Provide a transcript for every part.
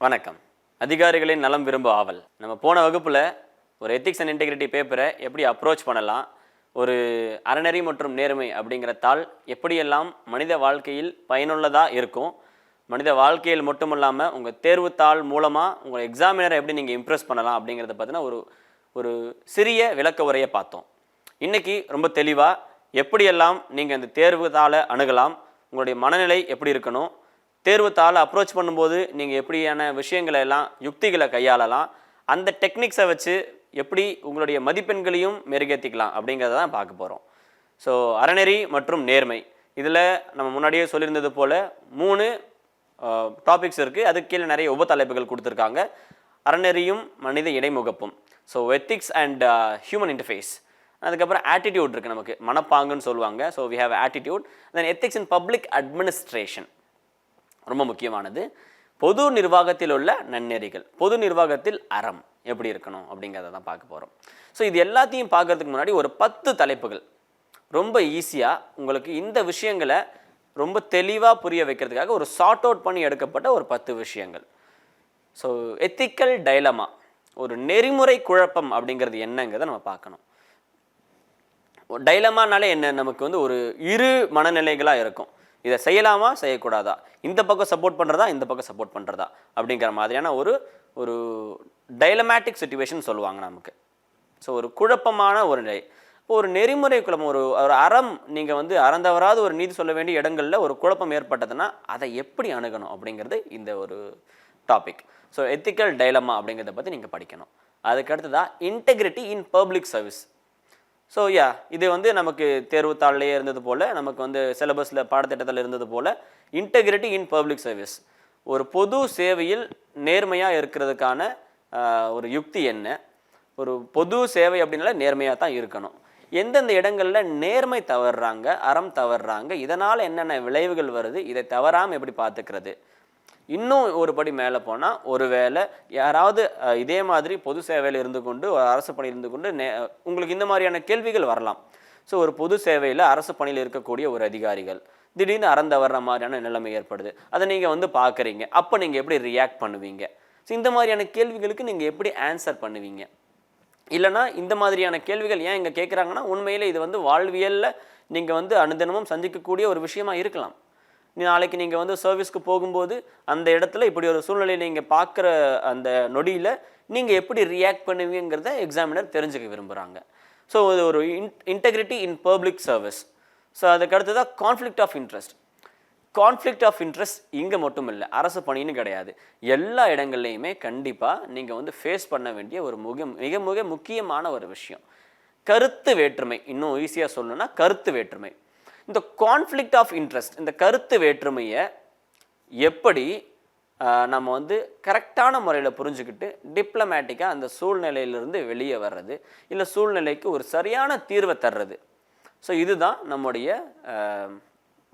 வணக்கம். அதிகாரிகளின் நலம் விரும்ப ஆவல். நம்ம போன வகுப்பில் ஒரு எத்திக்ஸ் அண்ட் இன்டெகிரிட்டி பேப்பரை எப்படி அப்ரோச் பண்ணலாம் ஒரு அறநெறி மற்றும் நேர்மை அப்படிங்கிற தாள் எப்படியெல்லாம் மனித வாழ்க்கையில் பயனுள்ளதாக இருக்கும் மனித வாழ்க்கையில் மட்டும் இல்லாமல் உங்கள் தேர்வு தாள் மூலமாக உங்கள் எக்ஸாமினரை எப்படி நீங்கள் இம்ப்ரெஸ் பண்ணலாம் அப்படிங்கிறத பற்றின ஒரு ஒரு சிறிய விளக்க உரையை பார்த்தோம். இன்னைக்கு ரொம்ப தெளிவாக எப்படியெல்லாம் நீங்கள் அந்த தேர்வு தாளை அணுகலாம் உங்களுடைய மனநிலை எப்படி இருக்கணும் தேர்வு அப்ரோச் பண்ணும்போது நீங்கள் எப்படியான விஷயங்களை எல்லாம் யுக்திகளை கையாளலாம் அந்த டெக்னிக்ஸை வச்சு எப்படி உங்களுடைய மதிப்பெண்களையும் மெருகேற்றிக்கலாம் அப்படிங்கிறத தான் பார்க்க போகிறோம் ஸோ அறநெறி மற்றும் நேர்மை. இதில் நம்ம முன்னாடியே சொல்லியிருந்தது போல் மூணு டாபிக்ஸ் இருக்குது அதுக்கு கீழே நிறைய உபத்தலைப்புகள் கொடுத்துருக்காங்க. அறநெறியும் மனித இடைமுகப்பும். So ethics and human interface அதுக்கப்புறம் ஆட்டிடியூட் இருக்குது நமக்கு. மனப்பாங்குன்னு சொல்லுவாங்க. So we have attitude then ethics in public administration ரொம்ப முக்கியமானது. பொது நிர்வாகத்தில் உள்ள நன்னெறிகள். பொது நிர்வாகத்தில் அறம் எப்படி இருக்கணும் அப்படிங்கிறத தான் பார்க்க போகிறோம் ஸோ இது எல்லாத்தையும் பார்க்கறதுக்கு முன்னாடி ஒரு பத்து தலைப்புகள். ரொம்ப ஈஸியாக உங்களுக்கு இந்த விஷயங்களை ரொம்ப தெளிவாக புரிய வைக்கிறதுக்காக ஒரு சார்ட் அவுட் பண்ணி எடுக்கப்பட்ட ஒரு பத்து விஷயங்கள். ஸோ எத்திக்கல் டைலமா ஒரு நெறிமுறை குழப்பம் அப்படிங்கிறது என்னங்கிறத நம்ம பார்க்கணும். டைலமானாலே என்ன? நமக்கு வந்து ஒரு இரு மனநிலைகளாக இருக்கும். இதை செய்யலாமா? செய்யக்கூடாதா? இந்த பக்கம் சப்போர்ட் பண்ணுறதா இந்த பக்கம் சப்போர்ட் பண்ணுறதா அப்படிங்கிற மாதிரியான ஒரு ஒரு டைலமேட்டிக் சுச்சுவேஷன் சொல்லுவாங்க நமக்கு. ஸோ ஒரு குழப்பமான ஒரு நிலை. இப்போ ஒரு நெறிமுறை குழப்பம் ஒரு ஒரு அறம் நீங்கள் வந்து அறந்தவராது ஒரு நீதி சொல்ல வேண்டிய இடங்களில் ஒரு குழப்பம் ஏற்பட்டதுன்னா அதை எப்படி அணுகணும் அப்படிங்கிறது இந்த ஒரு டாபிக் ஸோ எத்திக்கல் டைலமா அப்படிங்கிறத பற்றி நீங்கள் படிக்கணும். அதுக்கடுத்ததாக integrity in public service so ya இது வந்து நமக்கு தேர்வுத்தாள்லேயே இருந்தது போல் நமக்கு வந்து சிலபஸில் பாடத்திட்டத்தில் இருந்தது போல் இன்டெகிரிட்டி இன் பப்ளிக் சர்வீஸ் ஒரு பொது சேவையில் நேர்மையாக இருக்கிறதுக்கான ஒரு யுக்தி என்ன? ஒரு பொது சேவை அப்படின்னால நேர்மையாக தான் இருக்கணும். எந்தெந்த இடங்களில் நேர்மை தவறுறாங்க அறம் தவறுறாங்க இதனால் என்னென்ன விளைவுகள் வருது இதை தவறாமல் எப்படி பார்த்துக்கிறது? இன்னும் ஒரு படி மேலே போனால் ஒருவேளை யாராவது இதே மாதிரி பொது சேவையில் இருந்து கொண்டு ஒரு அரசு பணியில் இருந்து கொண்டு நே உங்களுக்கு இந்த மாதிரியான கேள்விகள் வரலாம். ஸோ ஒரு பொது சேவையில் அரசு பணியில் இருக்கக்கூடிய ஒரு அதிகாரிகள் திடீர்னு அறந்த வர்ற மாதிரியான நிலைமை ஏற்படுது. அதை நீங்கள் வந்து பார்க்குறீங்க. அப்போ நீங்கள் எப்படி ரியாக்ட் பண்ணுவீங்க? ஸோ இந்த மாதிரியான கேள்விகளுக்கு நீங்கள் எப்படி ஆன்சர் பண்ணுவீங்க? இல்லைனா இந்த மாதிரியான கேள்விகள் ஏன் இங்கே கேட்குறாங்கன்னா உண்மையில் இது வந்து வாழ்வியலில் நீங்கள் வந்து அனுதினமும் சந்திக்கக்கூடிய ஒரு விஷயமா இருக்கலாம். நாளைக்கு நீங்கள் வந்து சர்வீஸ்க்கு போகும்போது அந்த இடத்துல இப்படி ஒரு சூழ்நிலையை நீங்கள் பார்க்குற அந்த நொடியில் நீங்கள் எப்படி ரியாக்ட் பண்ணுவீங்கிறத எக்ஸாமினர் தெரிஞ்சுக்க விரும்புகிறாங்க ஸோ இது ஒரு in integrity in public service so அதுக்கு அடுத்ததாக conflict of interest conflict of interest இங்கே மட்டும் இல்லை அரசு பணின்னு கிடையாது. எல்லா இடங்கள்லையுமே கண்டிப்பாக நீங்கள் வந்து ஃபேஸ் பண்ண வேண்டிய ஒரு மிக மிக மிக முக்கியமான ஒரு விஷயம். கருத்து வேற்றுமை. இன்னும் ஈஸியாக சொல்லணும்னா கருத்து வேற்றுமை. இந்த கான்ஃப்ளிக்ட் ஆஃப் இன்ட்ரெஸ்ட் இந்த கருத்து வேற்றுமையை எப்படி நம்ம வந்து கரெக்டான முறையில் புரிஞ்சுக்கிட்டு டிப்ளமேட்டிக்காக அந்த சூழ்நிலையிலிருந்து வெளியே வர்றது இல்லை சூழ்நிலைக்கு ஒரு சரியான தீர்வை தர்றது. ஸோ இதுதான் நம்முடைய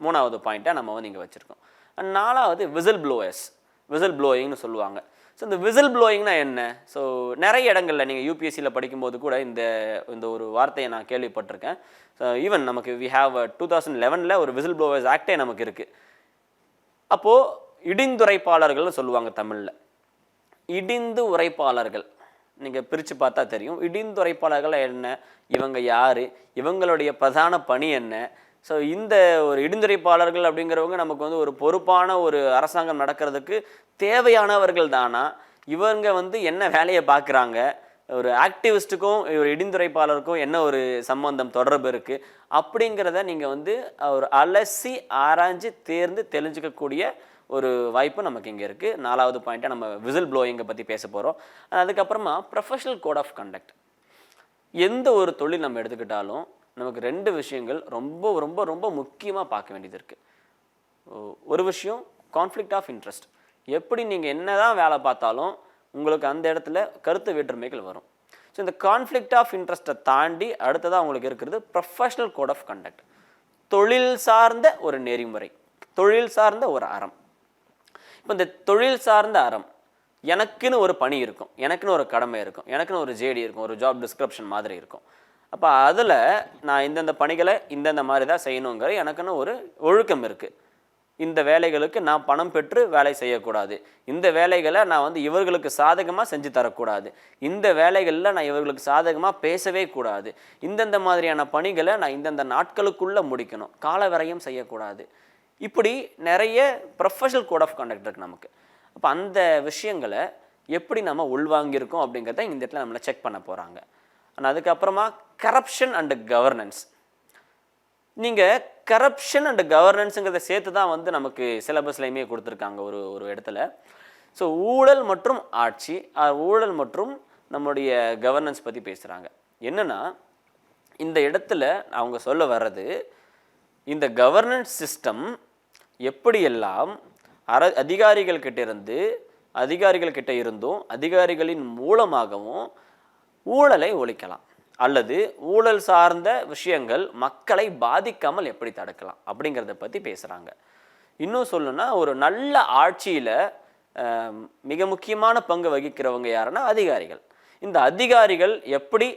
மூணாவது பாயிண்ட்டாக நம்ம வந்து இங்கே வச்சுருக்கோம். நாலாவது விசில் ப்ளோயர்ஸ் விசில் ப்ளோயிங்னு சொல்லுவாங்க. ஸோ இந்த விசில் ப்ளோயிங்னா என்ன? ஸோ நிறைய இடங்களில் நீங்கள் யூபிஎஸ்சியில் படிக்கும்போது கூட இந்த இந்த ஒரு வார்த்தையை நான் கேள்விப்பட்டிருக்கேன். ஸோ ஈவன் நமக்கு வி ஹாவ் டூ தௌசண்ட் லெவனில் ஒரு விசில் ப்ளோவர்ஸ் ஆக்டே நமக்கு இருக்குது அப்போது இடிந்துரைப்பாளர்கள்னு சொல்லுவாங்க தமிழில். இடிந்து உரைப்பாளர்கள். நீங்கள் பிரித்து பார்த்தா தெரியும். இடிந்துரைப்பாளர்கள் என்ன? இவங்க யார்? இவங்களுடைய பிரதான பணி என்ன? ஸோ இந்த ஒரு இடிந்துரைப்பாளர்கள் அப்படிங்கிறவங்க நமக்கு வந்து ஒரு பொறுப்பான ஒரு அரசாங்கம் நடக்கிறதுக்கு தேவையானவர்கள் தானா? இவங்க வந்து என்ன வேலையை பார்க்குறாங்க? ஒரு ஆக்டிவிஸ்ட்டுக்கும் ஒரு இடிந்துரைப்பாளருக்கும் என்ன ஒரு சம்பந்தம் தொடர்பு இருக்குது அப்படிங்கிறத நீங்கள் வந்து ஒரு அலசி ஆராய்ஞ்சு தேர்ந்து தெரிஞ்சுக்கக்கூடிய ஒரு வாய்ப்பு நமக்கு இங்கே இருக்குது நாலாவது பாயிண்ட்டாக நம்ம விசில் ப்ளோயிங்கை பற்றி பேச போகிறோம் அதுக்கப்புறமா ப்ரொஃபஷனல் கோட் ஆஃப் கண்டக்ட் எந்த ஒரு தொழில் நம்ம எடுத்துக்கிட்டாலும் நமக்கு ரெண்டு விஷயங்கள் ரொம்ப ரொம்ப ரொம்ப முக்கியமாக பார்க்க வேண்டியது இருக்குது ஒரு விஷயம் கான்ஃப்ளிக்ட் ஆஃப் இன்ட்ரெஸ்ட் எப்படி நீங்கள் என்ன தான் வேலை பார்த்தாலும் உங்களுக்கு அந்த இடத்துல கருத்து வேற்றுமைகள் வரும். ஸோ இந்த கான்ஃப்ளிக்ட் ஆஃப் இன்ட்ரெஸ்ட்டை தாண்டி அடுத்ததாக உங்களுக்கு இருக்கிறது ப்ரொஃபஷனல் கோட் ஆஃப் கண்டக்ட் தொழில் சார்ந்த ஒரு நெறிமுறை. தொழில் சார்ந்த ஒரு அறம். இப்போ இந்த தொழில் சார்ந்த அறம் எனக்குன்னு ஒரு பணி இருக்கும். எனக்குன்னு ஒரு கடமை இருக்கும். எனக்குன்னு ஒரு ஜேடி இருக்கும். ஒரு ஜாப் டிஸ்கிரிப்ஷன் மாதிரி இருக்கும். அப்போ அதில் நான் இந்தந்த பணிகளை இந்தந்த மாதிரி தான் செய்யணுங்கிற எனக்குன்னு ஒரு ஒழுக்கம் இருக்குது இந்த வேலைகளுக்கு நான் பணம் பெற்று வேலை செய்யக்கூடாது. இந்த வேலைகளை நான் வந்து இவர்களுக்கு சாதகமாக செஞ்சு தரக்கூடாது. இந்த வேலைகளில் நான் இவர்களுக்கு சாதகமாக பேசவே கூடாது. இந்தந்த மாதிரியான பணிகளை நான் இந்தந்த நாட்களுக்குள்ளே முடிக்கணும். கால விரயம் செய்யக்கூடாது. இப்படி நிறைய ப்ரொஃபஷனல் கோட் ஆஃப் கண்டக்ட் இருக்குது நமக்கு. அப்போ அந்த விஷயங்களை எப்படி நம்ம உள்வாங்கியிருக்கோம் அப்படிங்கிறத இந்த இடத்துல நம்மளை செக் பண்ண போகிறாங்க ஆனால் அதுக்கப்புறமா கரப்ஷன் அண்டு கவர்னன்ஸ் நீங்கள் கரப்ஷன் அண்டு கவர்னன்ஸுங்கிறத சேர்த்து தான் வந்து நமக்கு சிலபஸ்லையுமே கொடுத்துருக்காங்க ஒரு ஒரு இடத்துல. ஸோ ஊழல் மற்றும் ஆட்சி ஊழல் மற்றும் நம்முடைய கவர்னன்ஸ் பற்றி பேசுகிறாங்க என்னன்னா இந்த இடத்துல அவங்க சொல்ல வர்றது இந்த கவர்னன்ஸ் சிஸ்டம் எப்படியெல்லாம் அர அதிகாரிகள் கிட்ட இருந்து அதிகாரிகள் கிட்ட இருந்தும் அதிகாரிகளின் மூலமாகவும் ஊழலை ஒழிக்கலாம் அல்லது ஊழல் சார்ந்த விஷயங்கள் மக்களை பாதிக்காமல் எப்படி தடுக்கலாம் அப்படிங்கிறத பற்றி பேசுகிறாங்க இன்னும் சொல்லணும்னா ஒரு நல்ல ஆட்சியில் மிக முக்கியமான பங்கு வகிக்கிறவங்க யாருன்னா அதிகாரிகள். இந்த அதிகாரிகள் எப்படி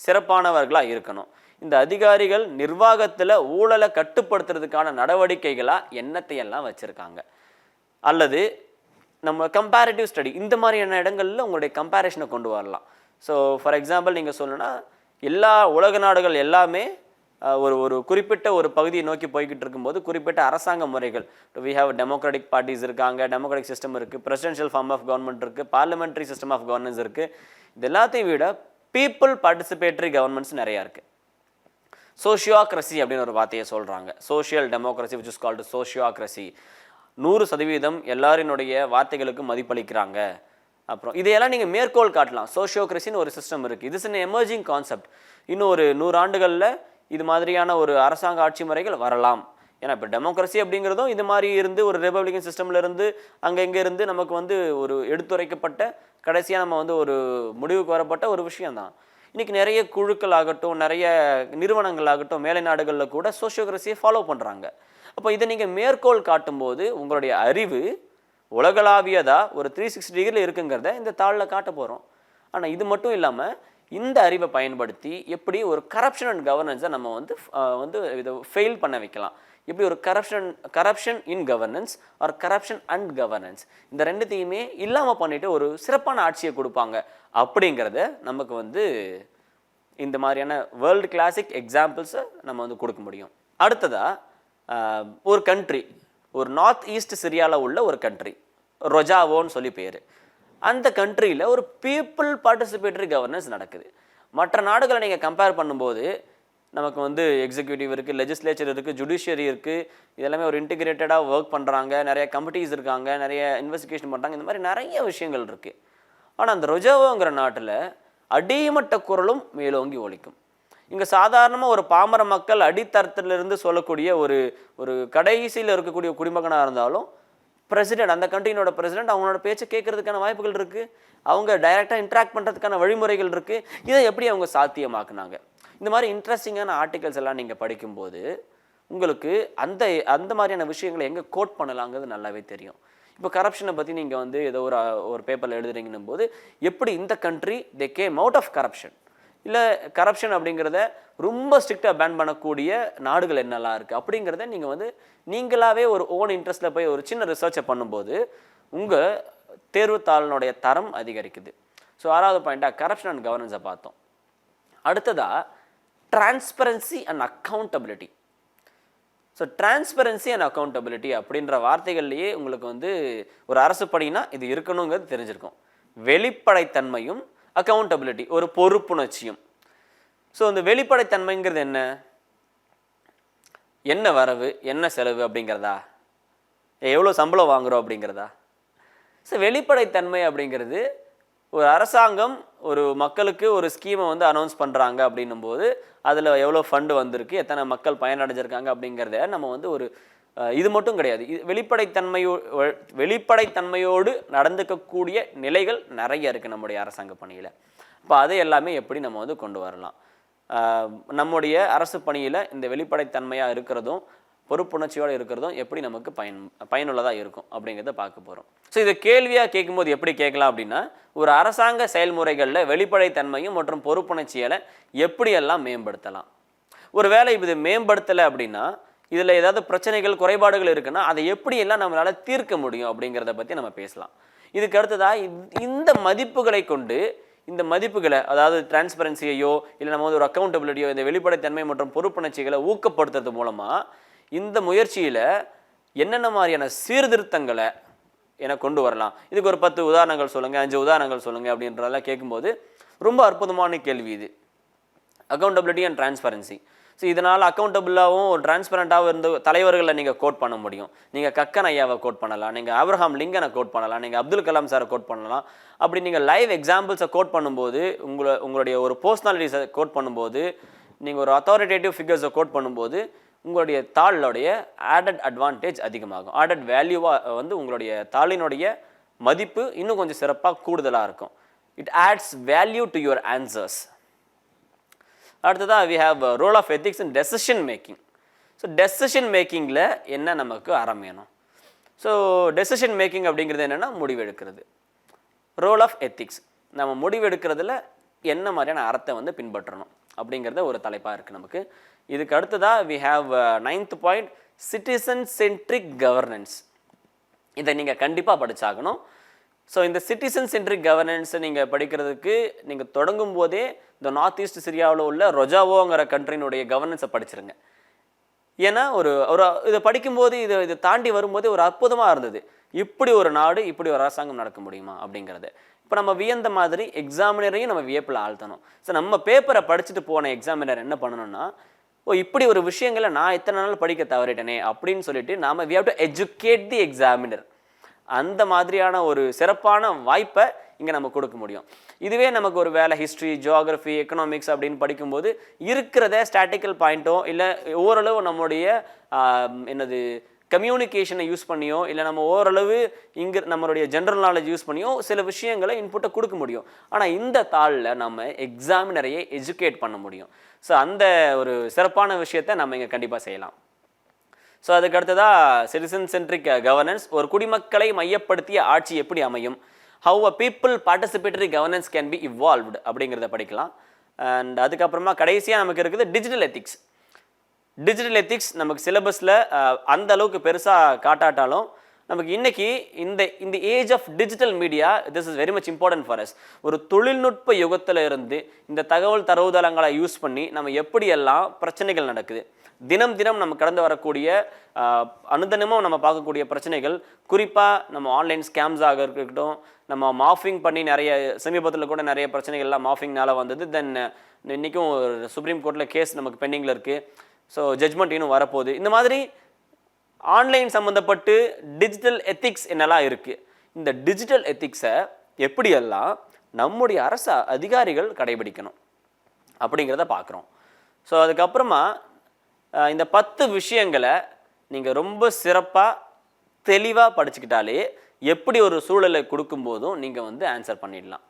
சிறப்பானவர்களாக இருக்கணும்? இந்த அதிகாரிகள் நிர்வாகத்தில் ஊழலை கட்டுப்படுத்துறதுக்கான நடவடிக்கைகளாக என்னத்தையெல்லாம் வச்சுருக்காங்க. அல்லது நம்ம கம்பேரிட்டிவ் ஸ்டடி இந்த மாதிரியான இடங்களில் உங்களுடைய கம்பேரிஷனை கொண்டு வரலாம். ஸோ ஃபார் எக்ஸாம்பிள் நீங்கள் சொல்லணும்னா எல்லா உலக நாடுகள் எல்லாமே ஒரு ஒரு குறிப்பிட்ட ஒரு பகுதியை நோக்கி போய்கிட்டு இருக்கும்போது குறிப்பிட்ட அரசாங்க முறைகள். வி ஹாவ் டெமோக்ராட்டிக் பார்ட்டிஸ் இருக்காங்க டெமோக்ராட்டிக் சிஸ்டம் இருக்குது பிரசிடென்ஷியல் ஃபார்ம் ஆஃப் கவர்மெண்ட் இருக்குது பார்லிமெண்ட்ரி சிஸ்டம் ஆஃப் கவர்னன்ஸ் இருக்குது இது எல்லாத்தையும் விட பீப்புள் பார்ட்டிசிபேட்டரி கவர்மெண்ட்ஸ் நிறையா இருக்குது சோஷியோக்ரஸி அப்படின்னு ஒரு வார்த்தையை சொல்கிறாங்க social democracy which is called sociocracy நூறு சதவீதம் எல்லாரினுடைய வார்த்தைகளுக்கு மதிப்பளிக்கிறாங்க. அப்புறம் இதையெல்லாம் நீங்கள் மேற்கோள் காட்டலாம். சோஷியோக்ரஸின்னு ஒரு சிஸ்டம் இருக்குது இது சின்ன எமர்ஜிங் கான்செப்ட் இன்னும் ஒரு நூறு ஆண்டுகளில் இது மாதிரியான ஒரு அரசாங்க ஆட்சி முறைகள் வரலாம். ஏன்னா இப்போ டெமோக்ரஸி அப்படிங்கிறதும் இது மாதிரி இருந்து ஒரு ரிப்பப்ளிகன் சிஸ்டம்ல இருந்து அங்கே இங்கே இருந்து நமக்கு வந்து ஒரு எடுத்துரைக்கப்பட்ட கடைசியாக நம்ம வந்து ஒரு முடிவுக்கு வரப்பட்ட ஒரு விஷயம்தான். இன்றைக்கி நிறைய குழுக்கள் ஆகட்டும் நிறைய நிறுவனங்கள் ஆகட்டும் மேலை நாடுகளில் கூட சோஷியோகிரஸியை ஃபாலோ பண்ணுறாங்க அப்போ இதை நீங்கள் மேற்கோள் காட்டும்போது உங்களுடைய அறிவு உலகளாவியதாக ஒரு த்ரீ சிக்ஸ்டி டிகிரியில் இருக்குங்கிறத இந்த தாளில் காட்ட போகிறோம் ஆனால் இது மட்டும் இல்லாமல் இந்த அறிவை பயன்படுத்தி எப்படி ஒரு கரப்ஷன் அண்ட் கவர்னன்ஸை நம்ம வந்து வந்து இதை ஃபெயில் பண்ண வைக்கலாம். எப்படி ஒரு corruption corruption in governance or corruption and governance இந்த ரெண்டுத்தையுமே இல்லாமல் பண்ணிவிட்டு ஒரு சிறப்பான ஆட்சியை கொடுப்பாங்க. அப்படிங்கிறத நமக்கு வந்து இந்த மாதிரியான வேர்ல்டு கிளாசிக் எக்ஸாம்பிள்ஸை நம்ம வந்து கொடுக்க முடியும். அடுத்ததாக ஒரு கண்ட்ரி ஒரு நார்த் ஈஸ்ட் சிரியாவில் உள்ள ஒரு கண்ட்ரி ரொஜாவோன்னு சொல்லி பேர். அந்த கண்ட்ரியில் ஒரு பீப்புள் பார்ட்டிசிபேட்டரி கவர்னன்ஸ் நடக்குது. மற்ற நாடுகளை நீங்கள் கம்பேர் பண்ணும்போது நமக்கு வந்து எக்ஸிக்யூட்டிவ் இருக்குது லெஜிஸ்லேச்சர் இருக்குது ஜுடிஷியரி இருக்குது இதெல்லாமே ஒரு இன்டிகிரேட்டடாக ஒர்க் பண்ணுறாங்க நிறைய கமிட்டிஸ் இருக்காங்க நிறைய இன்வெஸ்டிகேஷன் பண்ணுறாங்க இந்த மாதிரி நிறைய விஷயங்கள் இருக்குது ஆனால் அந்த ரொஜாவோங்கிற நாட்டில் அடிமட்ட குரலும் மேலோங்கி ஒழிக்கும். இங்கே சாதாரணமாக ஒரு பாமர மக்கள் அடித்தரத்திலிருந்து சொல்லக்கூடிய ஒரு ஒரு கடைசியில் இருக்கக்கூடிய குடிமகனாக இருந்தாலும் பிரசிடென்ட் அந்த கண்ட்ரியினோட பிரசிடென்ட் அவங்களோட பேச்சை கேட்கறதுக்கான வாய்ப்புகள் இருக்குது அவங்க டைரெக்டாக இன்ட்ராக்ட் பண்ணுறதுக்கான வழிமுறைகள் இருக்குது இதை எப்படி அவங்க சாத்தியமாக்குனாங்க? இந்த மாதிரி இன்ட்ரெஸ்டிங்கான ஆர்டிகல்ஸ் எல்லாம் நீங்கள் படிக்கும்போது உங்களுக்கு அந்த அந்த மாதிரியான விஷயங்களை எங்கே கோட் பண்ணலாங்கிறது நல்லாவே தெரியும். இப்போ கரப்ஷனை பற்றி நீங்கள் வந்து ஏதோ ஒரு ஒரு பேப்பரில் எழுதுறீங்கன்னும் போது எப்படி இந்த country they came out of corruption இல்லை கரப்ஷன் அப்படிங்கிறத ரொம்ப ஸ்ட்ரிக்டாக பேன் பண்ணக்கூடிய நாடுகள் என்னெல்லாம் இருக்குது அப்படிங்கிறத நீங்கள் வந்து நீங்களாகவே ஒரு ஓன் இன்ட்ரெஸ்ட்டில் போய் ஒரு சின்ன ரிசர்ச்சை பண்ணும்போது உங்கள் தேர்வுத்தாளினுடைய தரம் அதிகரிக்குது. ஸோ ஆறாவது பாயிண்ட்டாக கரப்ஷன் அண்ட் கவர்னன்ஸை பார்த்தோம். அடுத்ததா transparency and accountability so transparency and accountability அப்படின்ற வார்த்தைகள்லேயே உங்களுக்கு வந்து ஒரு அரசு பணினா இது இருக்கணுங்கிறது தெரிஞ்சிருக்கும். வெளிப்படைத்தன்மையும் அக்கௌண்டபிலிட்டி ஒரு பொறுப்புணர்ச்சியும். ஸோ இந்த வெளிப்படைத்தன்மைங்கிறது என்ன? என்ன வரவு என்ன செலவு அப்படிங்கிறதா? எவ்வளோ சம்பளம் வாங்குகிறோம் அப்படிங்கிறதா? ஸோ வெளிப்படைத்தன்மை அப்படிங்கிறது ஒரு அரசாங்கம் ஒரு மக்களுக்கு ஒரு ஸ்கீமை வந்து அனௌன்ஸ் பண்ணுறாங்க அப்படின்னும் போது அதில் எவ்வளோ ஃபண்டு வந்திருக்கு எத்தனை மக்கள் பயனடைஞ்சிருக்காங்க அப்படிங்கிறத நம்ம வந்து ஒரு இது மட்டும் கிடையாது. இது வெளிப்படைத்தன்மையோ வெளிப்படைத்தன்மையோடு நடந்துக்கக்கூடிய நிலைகள் நிறைய இருக்குது நம்முடைய அரசாங்க பணியில். இப்போ அதை எல்லாமே எப்படி நம்ம வந்து கொண்டு வரலாம்? நம்முடைய அரசு பணியில் இந்த வெளிப்படைத்தன்மையாக இருக்கிறதும் பொறுப்புணர்ச்சியோடு இருக்கிறதும் எப்படி நமக்கு பயன் பயனுள்ளதாக இருக்கும் அப்படிங்கிறத பார்க்க போகிறோம் ஸோ இதை கேள்வியாக கேட்கும்போது எப்படி கேட்கலாம் அப்படின்னா ஒரு அரசாங்க செயல்முறைகளில் வெளிப்படைத்தன்மையும் மற்றும் பொறுப்புணர்ச்சிகளை எப்படியெல்லாம் மேம்படுத்தலாம்? ஒரு வேலை இது மேம்படுத்தலை அப்படின்னா இதில் ஏதாவது பிரச்சனைகள் குறைபாடுகள் இருக்குன்னா அதை எப்படி எல்லாம் நம்மளால் தீர்க்க முடியும் அப்படிங்கிறத பற்றி நம்ம பேசலாம். இதுக்கு அடுத்ததாக இந்த மதிப்புகளை கொண்டு இந்த மதிப்புகளை அதாவது டிரான்ஸ்பரன்சியையோ இல்லை நம்ம வந்து ஒரு அக்கௌண்டபிலிட்டியோ இந்த வெளிப்படைத்தன்மை மற்றும் பொறுப்புணர்ச்சிகளை ஊக்கப்படுத்துறது மூலமாக இந்த முயற்சியில் என்னென்ன மாதிரியான சீர்திருத்தங்களை என கொண்டு வரலாம்? இதுக்கு ஒரு பத்து உதாரணங்கள் சொல்லுங்கள் அஞ்சு உதாரணங்கள் சொல்லுங்கள் அப்படின்றதெல்லாம் கேட்கும்போது ரொம்ப அற்புதமான கேள்வி இது. அக்கௌண்டபிலிட்டி அண்ட் டிரான்ஸ்பரன்சி ஸோ இதனால் அக்கௌண்டபிளாகவும் ஒரு டிரான்ஸ்பரண்ட்டாகவும் இருந்து தலைவர்களை நீங்கள் கோட் பண்ண முடியும். நீங்கள் கக்கன் ஐயாவை கோட் பண்ணலாம். நீங்கள் ஆப்ரஹாம் லிங்கனை கோட் பண்ணலாம். நீங்கள் அப்துல் கலாம் சாரை கோட் பண்ணலாம். அப்படி நீங்கள் லைவ் எக்ஸாம்பிள்ஸை கோட் பண்ணும்போது உங்களை உங்களுடைய ஒரு பர்சனாலிட்டிஸை கோட் பண்ணும்போது நீங்கள் ஒரு அத்தாரிட்டேட்டிவ் ஃபிகர்ஸை கோட் பண்ணும்போது உங்களுடைய தாளோடைய ஆடட் அட்வான்டேஜ் அதிகமாகும். ஆடட் வேல்யூவாக வந்து உங்களுடைய தாளினுடைய மதிப்பு இன்னும் கொஞ்சம் சிறப்பாக கூடுதலாக இருக்கும். It adds value to your answers அடுத்ததாக we have role of ethics in decision making so decision மேக்கிங்கில் என்ன நமக்கு அறம் வேணும்? ஸோ டெசிஷன் மேக்கிங் அப்படிங்கிறது என்னென்னா முடிவெடுக்கிறது. ரோல் ஆஃப் எத்திக்ஸ் நம்ம முடிவெடுக்கிறதுல என்ன மாதிரியான அறத்தை வந்து பின்பற்றணும்? அப்படிங்கிறத ஒரு தலைப்பாக இருக்குது நமக்கு. இதுக்கு அடுத்ததாக we have ninth point citizen centric governance இதை நீங்கள் கண்டிப்பாக படிச்சாகணும். ஸோ இந்த சிட்டிசன் சென்ட்ரிக் கவர்னன்ஸை நீங்கள் படிக்கிறதுக்கு நீங்கள் தொடங்கும் போதே இந்த நார்த் ஈஸ்ட் சிரியாவில் உள்ள ரொஜாவோங்கிற கண்ட்ரினுடைய கவர்னன்ஸை படிச்சிருங்க. ஏன்னா ஒரு ஒரு இதை படிக்கும்போது இதை இதை தாண்டி வரும்போதே ஒரு அற்புதமாக இருந்தது. இப்படி ஒரு நாடு இப்படி ஒரு அரசாங்கம் நடக்க முடியுமா அப்படிங்கிறது. இப்போ நம்ம வியந்த மாதிரி எக்ஸாமினரையும் நம்ம வியப்பில் ஆழ்த்தணும். ஸோ நம்ம பேப்பரை படிச்சுட்டு போன எக்ஸாமினர் என்ன பண்ணணும்னா ஓ இப்படி ஒரு விஷயங்களை நான் இத்தனை நாள் படிக்க தவறிட்டேனே அப்படின்னு சொல்லிட்டு நாம we have to educate the examiner அந்த மாதிரியான ஒரு சிறப்பான வாய்ப்பை இங்கே நம்ம கொடுக்க முடியும். இதுவே நமக்கு ஒரு வேலை ஹிஸ்ட்ரி ஜியாகிரஃபி எக்கனாமிக்ஸ் அப்படின்னு படிக்கும்போது இருக்கிறத ஸ்டாட்டிக்கல் பாயிண்ட்டோ இல்லை ஓரளவு நம்மளுடைய என்னது கம்யூனிகேஷனை யூஸ் பண்ணியோ இல்லை நம்ம ஓரளவு இங்கே நம்மளுடைய ஜென்ரல் நாலேஜ் யூஸ் பண்ணியோ சில விஷயங்களை இன்புட்டை கொடுக்க முடியும். ஆனால் இந்த தாளில் நம்ம எக்ஸாமினரையே எஜுகேட் பண்ண முடியும். ஸோ அந்த ஒரு சிறப்பான விஷயத்தை நம்ம இங்கே கண்டிப்பாக செய்யலாம். ஸோ அதுக்கு அடுத்ததாக சிட்டிசன் சென்ட்ரிக் கவர்னன்ஸ் ஒரு குடிமக்களை மையப்படுத்திய ஆட்சி எப்படி அமையும்? How a people participatory governance can be evolved அப்படிங்கிறத படிக்கலாம். அண்ட் அதுக்கப்புறமா கடைசியாக நமக்கு இருக்குது டிஜிட்டல் எத்திக்ஸ் டிஜிட்டல் எத்திக்ஸ் நமக்கு சிலபஸில் அந்த அளவுக்கு பெருசாக காட்டாட்டாலும் நமக்கு இன்றைக்கி இந்த இந்த age of digital media this is very much important for us ஒரு தொழில்நுட்ப யுகத்தில் இருந்து இந்த தகவல் தரவுதளங்களை யூஸ் பண்ணி நம்ம எப்படியெல்லாம் பிரச்சனைகள் நடக்குது. தினம் தினம் நம்ம கடந்து வரக்கூடிய அனுதினமும் நம்ம பார்க்கக்கூடிய பிரச்சனைகள் குறிப்பாக நம்ம ஆன்லைன் ஸ்கேம்ஸ் ஆக இருக்கட்டும் நம்ம மாஃபிங் பண்ணி நிறைய சமீபத்தில் கூட நிறைய பிரச்சனைகள்லாம் மாஃபிங்னால வந்தது. தென் இன்றைக்கும் ஒரு சுப்ரீம் கோர்ட்டில் கேஸ் நமக்கு பெண்டிங்கில் இருக்குது ஸோ ஜட்ஜ்மெண்ட் இன்னும் வரப்போகுது. இந்த மாதிரி ஆன்லைன் சம்மந்தப்பட்டு டிஜிட்டல் எத்திக்ஸ் என்னெல்லாம் இருக்குது இந்த டிஜிட்டல் எத்திக்ஸை எப்படியெல்லாம் நம்முடைய அரசு அதிகாரிகள் கடைபிடிக்கணும் அப்படிங்கிறத பார்க்குறோம். ஸோ அதுக்கப்புறமா இந்த பத்து விஷயங்களை நீங்கள் ரொம்ப சிறப்பாக தெளிவாக படிச்சுக்கிட்டாலே எப்படி ஒரு சூழலை கொடுக்கும்போதும் நீங்கள் வந்து ஆன்சர் பண்ணிடலாம்.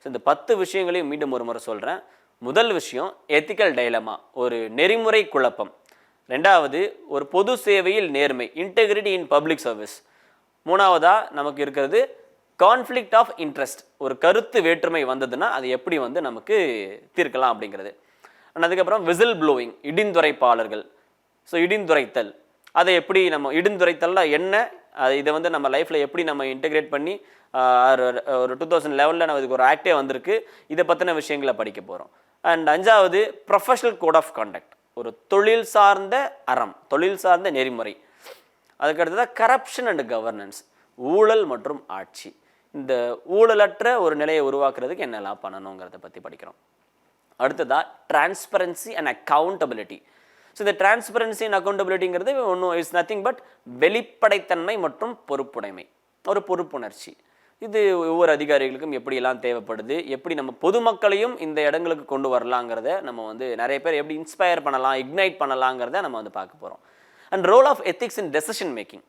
ஸோ இந்த பத்து விஷயங்களையும் மீண்டும் ஒரு முறை சொல்கிறேன் முதல் விஷயம் எத்திக்கல் டைலமா ஒரு நெறிமுறை குழப்பம். ரெண்டாவது ஒரு பொது சேவையில் நேர்மை இன்டெகிரிட்டி இன் பப்ளிக் சர்வீஸ் மூணாவதாக நமக்கு இருக்கிறது கான்ஃப்ளிக்ட் ஆஃப் இன்ட்ரெஸ்ட் ஒரு கருத்து வேற்றுமை வந்ததுன்னா அது எப்படி வந்து நமக்கு தீர்க்கலாம் அப்படிங்கிறது. அண்ட் அதுக்கப்புறம் விசில் ப்ளோயிங் இடிந்துரைப்பாளர்கள். ஸோ இடிந்துரைத்தல். அதை எப்படி நம்ம இடிந்துரைத்தலில் என்ன? அது இதை வந்து நம்ம லைஃப்பில் எப்படி நம்ம இன்டெகிரேட் பண்ணி ஒரு- ஒரு டூ தௌசண்ட் லெவலில் நம்ம இதுக்கு ஒரு ஆக்டே வந்திருக்கு. இதை பற்றின விஷயங்களை படிக்க போகிறோம் அண்ட் அஞ்சாவது ப்ரொஃபஷனல் கோட் ஆஃப் கண்டக்ட் ஒரு தொழில் சார்ந்த அறம் தொழில் சார்ந்த நெறிமுறை. அதுக்கு கரப்ஷன் அண்ட் கவர்னன்ஸ் ஊழல் மற்றும் ஆட்சி. இந்த ஊழலற்ற ஒரு நிலையை உருவாக்குறதுக்கு என்னெல்லாம் பண்ணணுங்கிறத பற்றி படிக்கிறோம். அடுத்ததா டிரான்ஸ்பரன்சி அண்ட் அக்கௌண்டபிலிட்டி ஸோ இந்த டிரான்ஸ்பரன்சி அண்ட் அக்கௌண்டபிலிட்டிங்கிறது ஒன்றும் இஸ் நத்திங் பட் வெளிப்படைத்தன்மை மற்றும் பொறுப்புடைமை. ஒரு பொறுப்புணர்ச்சி. இது ஒவ்வொரு அதிகாரிகளுக்கும் எப்படியெல்லாம் தேவைப்படுது எப்படி நம்ம பொதுமக்களையும் இந்த இடங்களுக்கு கொண்டு வரலாங்கிறத நம்ம வந்து நிறைய பேர் எப்படி இன்ஸ்பயர் பண்ணலாம் இக்னைட் பண்ணலாங்கிறத நம்ம வந்து பார்க்க போகிறோம் and role of ethics in decision making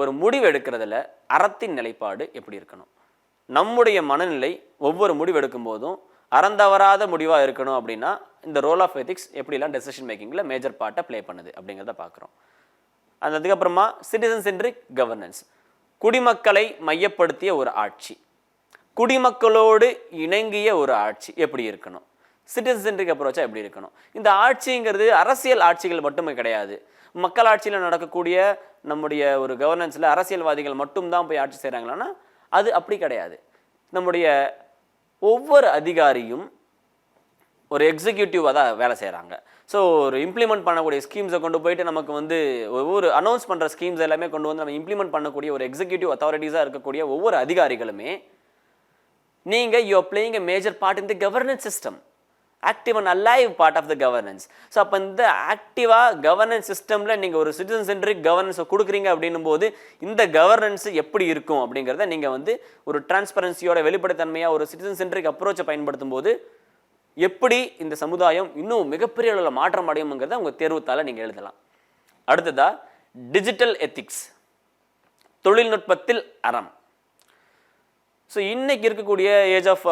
ஒரு முடிவு எடுக்கிறதுல அறத்தின் நிலைப்பாடு எப்படி இருக்கணும்? நம்முடைய மனநிலை ஒவ்வொரு முடிவு எடுக்கும் போதும் அறந்தவராத முடிவாக இருக்கணும் அப்படின்னா இந்த ரோல் ஆஃப் எத்திக்ஸ் எப்படிலாம் டெசிஷன் மேக்கிங்கில் மேஜர் பார்ட்டை ப்ளே பண்ணுது அப்படிங்கிறத பார்க்குறோம். அந்த அதுக்கப்புறமா சிட்டிசன் சென்ட்ரிக் கவர்னன்ஸ் குடிமக்களை மையப்படுத்திய ஒரு ஆட்சி. குடிமக்களோடு இணங்கிய ஒரு ஆட்சி எப்படி இருக்கணும்? சிட்டிசன் சென்ட்ரிக் அப்ரோச்சாக எப்படி இருக்கணும்? இந்த ஆட்சிங்கிறது அரசியல் ஆட்சிகள் மட்டுமே கிடையாது. மக்களாட்சியில் நடக்கக்கூடிய நம்முடைய ஒரு கவர்னன்ஸில் அரசியல்வாதிகள் மட்டும்தான் போய் ஆட்சி செய்கிறாங்களான்னா அது அப்படி கிடையாது. நம்முடைய ஒவ்வொரு அதிகாரியும் ஒரு எக்ஸிக்யூட்டிவாக தான் வேலை செய்கிறாங்க ஸோ ஒரு இம்ப்ளிமெண்ட் பண்ணக்கூடிய ஸ்கீம்ஸை கொண்டு போயிட்டு நமக்கு வந்து ஒவ்வொரு அனௌன்ஸ் பண்ணுற ஸ்கீம்ஸ் எல்லாமே கொண்டு வந்து நம்ம இம்ப்ளிமெண்ட் பண்ணக்கூடிய ஒரு எக்ஸிக்யூட்டிவ் அத்தாரிட்டிஸாக இருக்கக்கூடிய ஒவ்வொரு அதிகாரிகளுமே நீங்கள் you are playing a major part in the governance system active and alive part of the governance so அப்போ இந்த ஆக்டிவாக கவர்னன்ஸ் சிஸ்டமில் நீங்கள் ஒரு சிட்டிசன் சென்ட்ரிக் கவர்னன்ஸை கொடுக்குறீங்க அப்படின்னும் போது இந்த கவர்னன்ஸ் எப்படி இருக்கும் அப்படிங்கிறத நீங்கள் வந்து ஒரு டிரான்ஸ்பரன்சியோட வெளிப்படைத்தன்மையாக ஒரு சிட்டிசன் சென்ட்ரிக் அப்ரோச்சை பயன்படுத்தும் போது எப்படி இந்த சமுதாயம் இன்னும் மிகப்பெரிய அளவில் மாற்றம் அடையுங்கிறத உங்கள் தேர்வுத்தால் நீங்கள் எழுதலாம். அடுத்ததா டிஜிட்டல் எத்திக்ஸ் தொழில்நுட்பத்தில் அறம். ஸோ இன்னைக்கு இருக்கக்கூடிய ஏஜ் ஆஃப்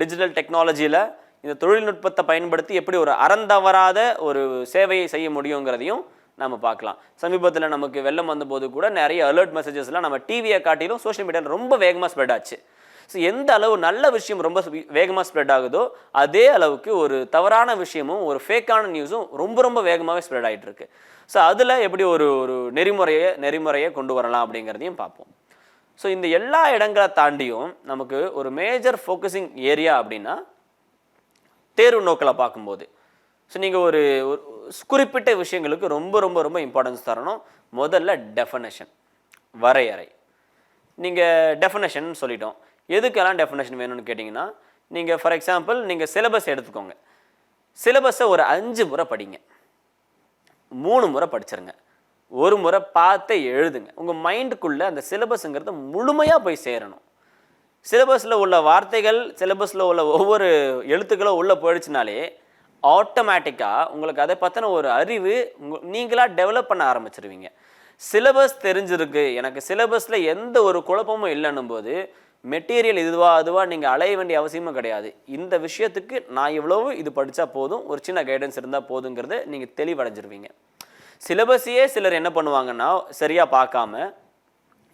டிஜிட்டல் டெக்னாலஜியில் இந்த தொழில்நுட்பத்தை பயன்படுத்தி எப்படி ஒரு அறந்தவராத ஒரு சேவையை செய்ய முடியுங்கிறதையும் நம்ம பார்க்கலாம். சமீபத்தில் நமக்கு வெள்ளம் வந்தபோது கூட நிறைய அலர்ட் மெசேஜஸ்லாம் நம்ம டிவியை காட்டிலும் சோஷியல் மீடியாவில் ரொம்ப வேகமாக ஸ்ப்ரெட் ஆச்சு. ஸோ எந்த அளவு நல்ல விஷயம் ரொம்ப வேகமாக ஸ்ப்ரெட் ஆகுதோ அதே அளவுக்கு ஒரு தவறான விஷயமும் ஒரு ஃபேக்கான நியூஸும் ரொம்ப ரொம்ப வேகமாகவே ஸ்ப்ரெட் ஆகிட்டு இருக்கு. ஸோ அதில் எப்படி ஒரு ஒரு நெறிமுறையை நெறிமுறையை கொண்டு வரலாம் அப்படிங்கிறதையும் பார்ப்போம். ஸோ இந்த எல்லா இடங்களை தாண்டியும் நமக்கு ஒரு மேஜர் ஃபோக்கஸிங் ஏரியா அப்படின்னா தேர்வு நோக்கில் பார்க்கும்போது. ஸோ நீங்கள் ஒரு குறிப்பிட்ட விஷயங்களுக்கு ரொம்ப ரொம்ப ரொம்ப இம்பார்ட்டன்ஸ் தரணும். முதல்ல டெஃபனேஷன் வரையறை. நீங்கள் டெஃபனேஷன் சொல்லிட்டோம். எதுக்கெல்லாம் டெஃபனேஷன் வேணும்னு கேட்டிங்கன்னா நீங்கள் ஃபார் எக்ஸாம்பிள் நீங்கள் சிலபஸ் எடுத்துக்கோங்க. சிலபஸை ஒரு அஞ்சு முறை படிங்க. மூணு முறை படிச்சிருங்க. ஒரு முறை பார்த்து எழுதுங்க. உங்கள் மைண்டுக்குள்ளே அந்த சிலபஸுங்கிறது முழுமையாக போய் சேரணும். சிலபஸில் உள்ள வார்த்தைகள் சிலபஸில் உள்ள ஒவ்வொரு எழுத்துக்களும் உள்ளே போயிடுச்சுனாலே ஆட்டோமேட்டிக்காக உங்களுக்கு அதை பற்றின ஒரு அறிவு நீங்களாக டெவலப் பண்ண ஆரம்பிச்சிருவீங்க. சிலபஸ் தெரிஞ்சிருக்கு. எனக்கு சிலபஸில் எந்த ஒரு குழப்பமும் இல்லைன்னும் போது மெட்டீரியல் இதுவா அதுவா நீங்கள் அலைய வேண்டிய அவசியமும் கிடையாது. இந்த விஷயத்துக்கு நான் இவ்வளவு இது படித்தா போதும் ஒரு சின்ன கைடன்ஸ் இருந்தால் போதுங்கிறத நீங்கள் தெளிவடைஞ்சிருவீங்க. சிலபஸையே சிலர் என்ன பண்ணுவாங்கன்னா சரியாக பார்க்காம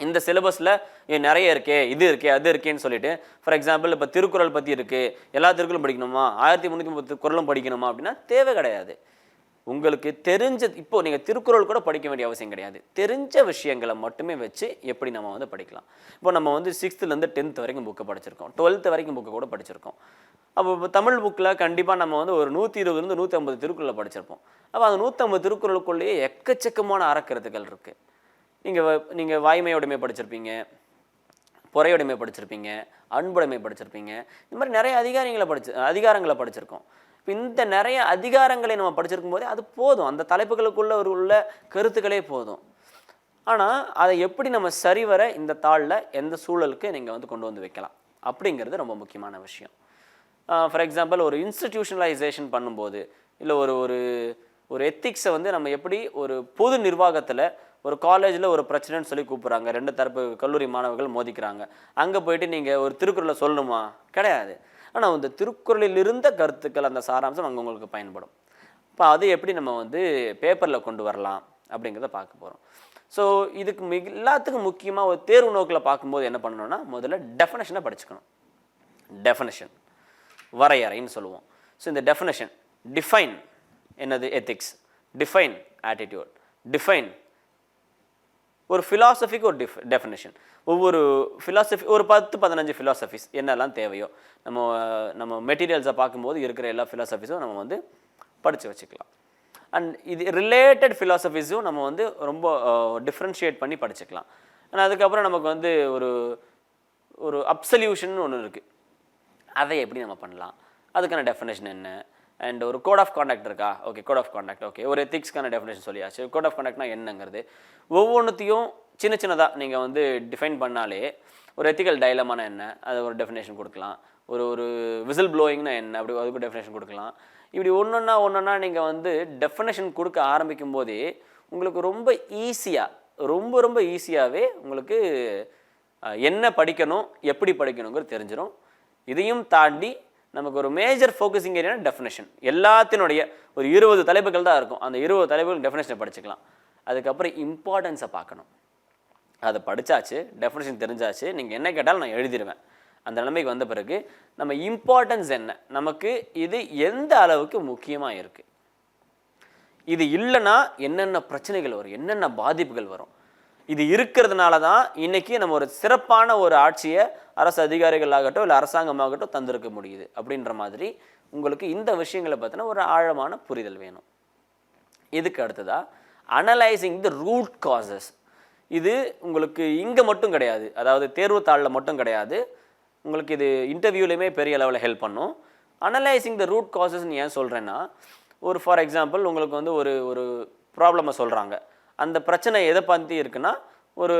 இந்த சிலபஸில் நிறைய இருக்கே இது இருக்கே அது இருக்கேன்னு சொல்லிட்டு ஃபார் எக்ஸாம்பிள் இப்போ திருக்குறள் பற்றி இருக்குது எல்லா திருக்குறளும் படிக்கணுமா? ஆயிரத்தி முந்நூற்றி முப்பது குரலும் படிக்கணுமா அப்படின்னா தேவை கிடையாது. உங்களுக்கு தெரிஞ்ச இப்போ நீங்கள் திருக்குறள் கூட படிக்க வேண்டிய அவசியம் கிடையாது. தெரிஞ்ச விஷயங்களை மட்டுமே வச்சு எப்படி நம்ம வந்து படிக்கலாம். இப்போ நம்ம வந்து சிக்ஸ்த்துலேருந்து டென்த் வரைக்கும் புக்கை படிச்சிருக்கோம். டுவெல்த் வரைக்கும் புக்கை கூட படிச்சிருக்கோம். அப்போ இப்போ தமிழ் புக்கில் கண்டிப்பாக நம்ம வந்து ஒரு நூற்றி இருபதுலேருந்து நூற்றி ஐம்பது திருக்குறளை படிச்சிருப்போம். அப்போ அந்த நூற்றம்பது திருக்குறளுக்குள்ளேயே எக்கச்சக்கமான அறக்கருத்துக்கள் இருக்குது நீங்கள் நீங்கள் வாய்மையோடைமை படிச்சிருப்பீங்க பொறையுடைமை படிச்சிருப்பீங்க அன்புடைமை படிச்சிருப்பீங்க. இந்த மாதிரி நிறைய அதிகாரங்களை படிச்சு அதிகாரங்களை படிச்சிருக்கோம். இப்போ இந்த நிறைய அதிகாரங்களை நம்ம படிச்சிருக்கும் போதே அது போதும். அந்த தலைப்புகளுக்குள்ள ஒரு உள்ள கருத்துக்களே போதும். ஆனால் அதை எப்படி நம்ம சரிவர இந்த தாளில் எந்த சூழலுக்கு நீங்கள் வந்து கொண்டு வந்து வைக்கலாம்? அப்படிங்கிறது ரொம்ப முக்கியமான விஷயம். ஃபார் எக்ஸாம்பிள் ஒரு இன்ஸ்டிடியூஷனலைசேஷன் பண்ணும்போது இல்லை ஒரு ஒரு ஒரு எத்திக்ஸை வந்து நம்ம எப்படி ஒரு பொது நிர்வாகத்தில் ஒரு காலேஜில் ஒரு பிரச்சனைன்னு சொல்லி கூப்பிட்றாங்க. ரெண்டு தரப்பு கல்லூரி மாணவர்கள் மோதிக்கிறாங்க. அங்கே போயிட்டு நீங்கள் ஒரு திருக்குறளை சொல்லணுமா? கிடையாது. ஆனால் அந்த திருக்குறளில் இருந்த கருத்துக்கள் அந்த சாராம்சம் அங்கே உங்களுக்கு பயன்படும். இப்போ அது எப்படி நம்ம வந்து பேப்பரில் கொண்டு வரலாம் அப்படிங்கிறத பார்க்க போகிறோம் ஸோ இதுக்கு மிக எல்லாத்துக்கும் முக்கியமாக ஒரு தேர்வு நோக்கில் பார்க்கும்போது என்ன பண்ணணும்னா முதல்ல டெஃபனேஷனை படிச்சுக்கணும். டெஃபனேஷன் வரையறைன்னு சொல்லுவோம். ஸோ இந்த டெஃபனேஷன் டிஃபைன் என்னது? எத்திக்ஸ் டிஃபைன் ஆட்டிடியூட் டிஃபைன் ஒரு ஃபிலாசபிக்கு ஒரு டிஃப் டெஃபினேஷன் ஒவ்வொரு ஃபிலாசபி ஒரு பத்து பதினஞ்சு ஃபிலாசபிஸ் என்னெல்லாம் தேவையோ நம்ம நம்ம மெட்டீரியல்ஸை பார்க்கும்போது இருக்கிற எல்லா ஃபிலாசபிஸும் நம்ம வந்து படித்து வச்சுக்கலாம். அண்ட் இது ரிலேட்டட் ஃபிலாசபிஸும் நம்ம வந்து ரொம்ப டிஃப்ரென்ஷியேட் பண்ணி படிச்சுக்கலாம். ஆனால் அதுக்கப்புறம் நமக்கு வந்து ஒரு ஒரு அப்சல்யூஷன் ஒன்று இருக்குது அதை எப்படி நம்ம பண்ணலாம்? அதுக்கான டெஃபினேஷன் என்ன? அண்ட் ஒரு கோட் ஆஃப் காண்டாக்ட் இருக்கா? Okay code of conduct okay ஒரு எத்திக்ஸ்க்கான டெஃபினேஷன் சொல்லியாச்சு. கோட் ஆஃப் காண்டாக்ட்னா என்னங்கிறது? ஒவ்வொன்றுத்தையும் சின்ன சின்னதாக நீங்கள் வந்து டிஃபைன் பண்ணாலே ஒரு எத்திக்கல் டைலமான என்ன? அது ஒரு டெஃபினேஷன் கொடுக்கலாம். ஒரு ஒரு விசில் ப்ளோயிங்னா என்ன? அப்படி அதுக்கு டெஃபினேஷன் கொடுக்கலாம். இப்படி ஒன்றொன்னா ஒன்றொன்னா நீங்கள் வந்து டெஃபினேஷன் கொடுக்க ஆரம்பிக்கும் போதே உங்களுக்கு ரொம்ப ஈஸியாக ரொம்ப ரொம்ப ஈஸியாகவே உங்களுக்கு என்ன படிக்கணும் எப்படி படிக்கணுங்கிறது தெரிஞ்சிடும் இதையும் தாண்டி நமக்கு ஒரு மேஜர் ஃபோக்கஸிங் ஏரியா டெஃபினேஷன் எல்லாத்தினுடைய ஒரு இருபது தலைப்புகள் தான் இருக்கும். அந்த இருபது தலைப்புகள் டெஃபினேஷனை படிச்சுக்கலாம். அதுக்கப்புறம் இம்பார்ட்டன்ஸை பார்க்கணும். அதை படிச்சாச்சு டெஃபினேஷன் தெரிஞ்சாச்சு நீங்கள் என்ன கேட்டாலும் நான் எழுதிடுவேன் அந்த நிலைமைக்கு வந்த பிறகு நம்ம இம்பார்ட்டன்ஸ் என்ன? நமக்கு இது எந்த அளவுக்கு முக்கியமாக இருக்குது இது இல்லைன்னா என்னென்ன பிரச்சனைகள் வரும்? என்னென்ன பாதிப்புகள் வரும்? இது இருக்கிறதுனால தான் இன்றைக்கி நம்ம ஒரு சிறப்பான ஒரு ஆட்சியை அரசு அதிகாரிகளாகட்டும் இல்லை அரசாங்கமாகட்டும் தந்திருக்க முடியுது அப்படின்ற மாதிரி உங்களுக்கு இந்த விஷயங்களை பற்றின ஒரு ஆழமான புரிதல் வேணும். இதுக்கு அடுத்ததாக அனலைசிங் தி ரூட் காசஸ் இது உங்களுக்கு இங்கே மட்டும் கிடையாது. அதாவது தேர்வு தாளில் மட்டும் கிடையாது. உங்களுக்கு இது இன்டர்வியூலையுமே பெரிய லெவலில் ஹெல்ப் பண்ணும். அனலைசிங் த ரூட் காசஸ்ன்னு ஏன் சொல்கிறேன்னா ஒரு ஃபார் எக்ஸாம்பிள் உங்களுக்கு வந்து ஒரு ஒரு ப்ராப்ளமை சொல்கிறாங்க அந்த பிரச்சனை எதை பற்றி இருக்குன்னா ஒரு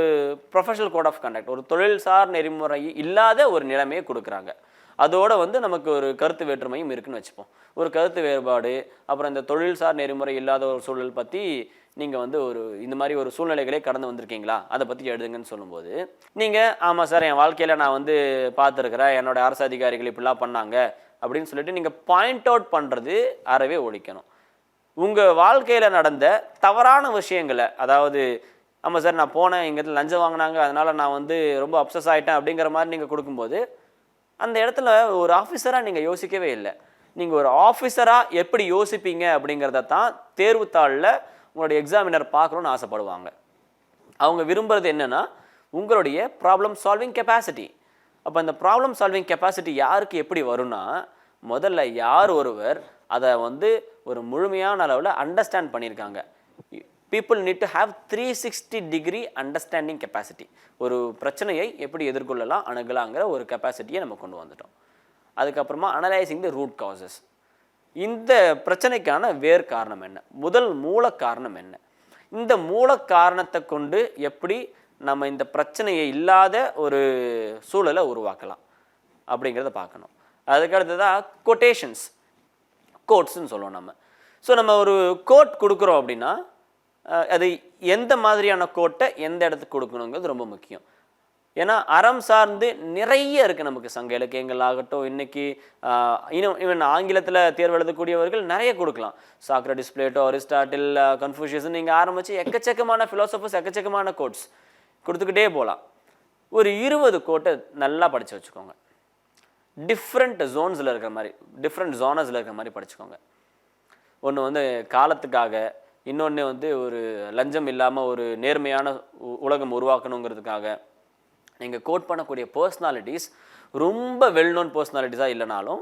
ப்ரொஃபஷனல் கோட் ஆஃப் கண்டக்ட் ஒரு தொழில்சார் நெறிமுறை இல்லாத ஒரு நிலைமையை கொடுக்குறாங்க. அதோட வந்து நமக்கு ஒரு கருத்து வேற்றுமையும் இருக்குன்னு வச்சுப்போம். ஒரு கருத்து வேறுபாடு அப்புறம் இந்த தொழில்சார் நெறிமுறை இல்லாத ஒரு சூழல் பற்றி நீங்கள் வந்து ஒரு இந்த மாதிரி ஒரு சூழ்நிலைகளே கடந்து வந்திருக்கீங்களா? அதை பற்றி எழுதுங்கன்னு சொல்லும்போது நீங்கள் ஆமாம் சார் என் வாழ்க்கையில் நான் வந்து பார்த்துருக்குறேன். என்னோடய அரசு அதிகாரிகள் இப்படிலாம் பண்ணாங்க. அப்படின்னு சொல்லிட்டு நீங்கள் பாயிண்ட் அவுட் பண்ணுறது அறவே ஒழிக்கணும். உங்கள் வாழ்க்கையில் நடந்த தவறான விஷயங்களை அதாவது ஆமாம் சார் நான் போனேன் எங்கள் இடத்துல லஞ்சம் வாங்கினாங்க அதனால் நான் வந்து ரொம்ப அப்சஸ் ஆகிட்டேன் அப்படிங்கிற மாதிரி நீங்கள் கொடுக்கும்போது அந்த இடத்துல ஒரு ஆஃபீஸராக நீங்கள் யோசிக்கவே இல்லை. நீங்கள் ஒரு ஆஃபீஸராக எப்படி யோசிப்பீங்க அப்படிங்கிறத தான் தேர்வுத்தாளில் உங்களுடைய எக்ஸாமினர் பார்க்கணுன்னு ஆசைப்படுவாங்க. அவங்க விரும்புகிறது என்னென்னா உங்களுடைய ப்ராப்ளம் சால்விங் கெப்பாசிட்டி அப்போ அந்த ப்ராப்ளம் சால்விங் கெப்பாசிட்டி யாருக்கு எப்படி வரும்னா முதல்ல யார் ஒருவர் அதை வந்து ஒரு முழுமையான அளவில் அண்டர்ஸ்டாண்ட் பண்ணியிருக்காங்க people need to have three sixty degree understanding capacity ஒரு பிரச்சனையை எப்படி எதிர்கொள்ளலாம் அணுகலாங்கிற ஒரு கெப்பாசிட்டியை நம்ம கொண்டு வந்துட்டோம். அதுக்கப்புறமா அனலைசிங் தி ரூட் காசஸ் இந்த பிரச்சனைக்கான வேர் காரணம் என்ன? முதல் மூல காரணம் என்ன? இந்த மூல காரணத்தை கொண்டு எப்படி நம்ம இந்த பிரச்சனையை இல்லாத ஒரு சூழலை உருவாக்கலாம் அப்படிங்கிறத பார்க்கணும். அதுக்கு அடுத்ததாக கொட்டேஷன்ஸ் கோட்ஸ்ன்னு சொல்லுவோம் நம்ம. ஸோ நம்ம ஒரு கோட் கொடுக்குறோம் அப்படின்னா அது எந்த மாதிரியான கோட்டை எந்த இடத்துக்கு கொடுக்கணுங்கிறது ரொம்ப முக்கியம். ஏன்னா அறம் சார்ந்து நிறைய இருக்குது நமக்கு. சங்க இலக்கியங்கள் ஆகட்டும் இன்றைக்கி இன்னும் ஈவன் ஆங்கிலத்தில் தேர்வு எழுதக்கூடியவர்கள் நிறைய கொடுக்கலாம். சாக்ரடிஸ் பிளேட்டோ அரிஸ்டாட்டில் கன்ஃபூஷியஸ் நீங்கள் ஆரம்பித்து எக்கச்சக்கமான ஃபிலாசபர்ஸ் எக்கச்சக்கமான கோட்ஸ் கொடுத்துக்கிட்டே போகலாம் ஒரு இருபது கோட்டை நல்லா படித்து வச்சுக்கோங்க. டிஃப்ரெண்ட் ஜோன்ஸில் இருக்கிற மாதிரி டிஃப்ரெண்ட் ஜோனஸில் இருக்கிற மாதிரி படிச்சுக்கோங்க. ஒன்று வந்து காலத்துக்காக இன்னொன்று வந்து ஒரு லஞ்சம் இல்லாமல் ஒரு நேர்மையான உ- உலகம் உருவாக்கணுங்கிறதுக்காக. நீங்கள் கோட் பண்ணக்கூடிய பர்சனாலிட்டிஸ் ரொம்ப வெல் நோன் பர்சனாலிட்டிஸாக இல்லைனாலும்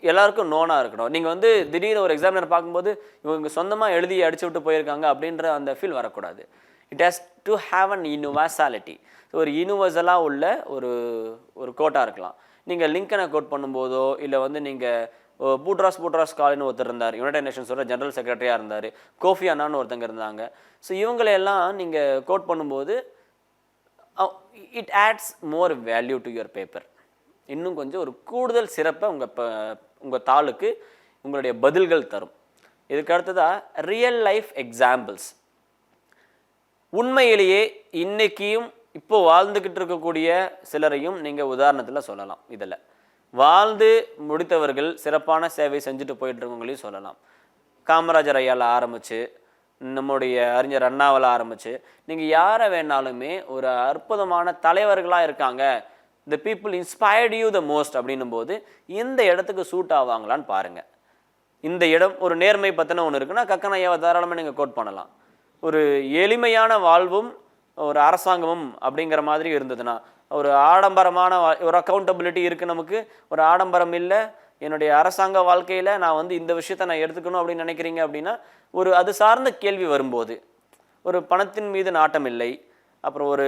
எல்லாருக்கும் நோனாக இருக்கணும். நீங்கள் வந்து திடீர்னு ஒரு எக்ஸாமினர் பார்க்கும்போது இவங்க சொந்தமாக எழுதி அடிச்சு விட்டு போயிருக்காங்க அப்படின்ற அந்த ஃபீல் வரக்கூடாது. It has to have an universality ஒரு யூனிவர்சலாக உள்ள ஒரு ஒரு கோட்டாக இருக்கலாம். நீங்கள் லிங்கனை கோட் பண்ணும்போதோ இல்லை வந்து நீங்கள் பூட்ராஸ் பூட்ராஸ் காலின்னு ஒருத்தர் இருந்தார். யுனைடெட் நேஷன்ஸோட ஜெனரல் செக்ரட்டரியாக இருந்தார். கோஃபி அண்ணான்னு ஒருத்தங்க இருந்தாங்க. ஸோ இவங்களையெல்லாம் நீங்கள் கோட் பண்ணும்போது it adds more value to your paper இன்னும் கொஞ்சம் ஒரு கூடுதல் சிறப்பை உங்கள் ப உங்கள் தாளுக்கு உங்களுடைய பதில்கள் தரும். இதுக்கு அடுத்ததாக ரியல் லைஃப் எக்ஸாம்பிள்ஸ் உண்மையிலேயே இன்றைக்கியும் இப்போ வாழ்ந்துக்கிட்டு இருக்கக்கூடிய சிலரையும் நீங்கள் உதாரணத்தில் சொல்லலாம் இதில். வாழ்ந்து முடித்தவர்கள் சிறப்பான சேவை செஞ்சுட்டு போயிட்டு இருக்கவங்களையும் சொல்லலாம். காமராஜர் ஐயாவில் ஆரம்பித்து நம்முடைய அறிஞர் அண்ணாவில் ஆரம்பித்து நீங்கள் யாரை வேணாலுமே ஒரு அற்புதமான தலைவர்களாக இருக்காங்க. The people inspired you the most அப்படின்னும் போது இந்த இடத்துக்கு சூட் ஆவாங்களான்னு பாருங்கள் இந்த இடம் ஒரு நேர்மை பற்றின ஒன்று இருக்குன்னா கக்கன் ஐயாவை தாராளமாக நீங்கள் கோட் பண்ணலாம். ஒரு எளிமையான வாழ்வும் ஒரு அரசாங்கமும் அப்படிங்கிற மாதிரி இருந்ததுன்னா ஒரு ஆடம்பரமான ஒரு அக்கௌண்டபிலிட்டி இருக்குது நமக்கு. ஒரு ஆடம்பரம் இல்லை. என்னுடைய அரசாங்க வாழ்க்கையில் நான் வந்து இந்த விஷயத்தை நான் எடுத்துக்கணும் அப்படின்னு நினைக்கிறீங்க அப்படின்னா ஒரு அது சார்ந்த கேள்வி வரும்போது ஒரு பணத்தின் மீது நாட்டம் இல்லை அப்புறம் ஒரு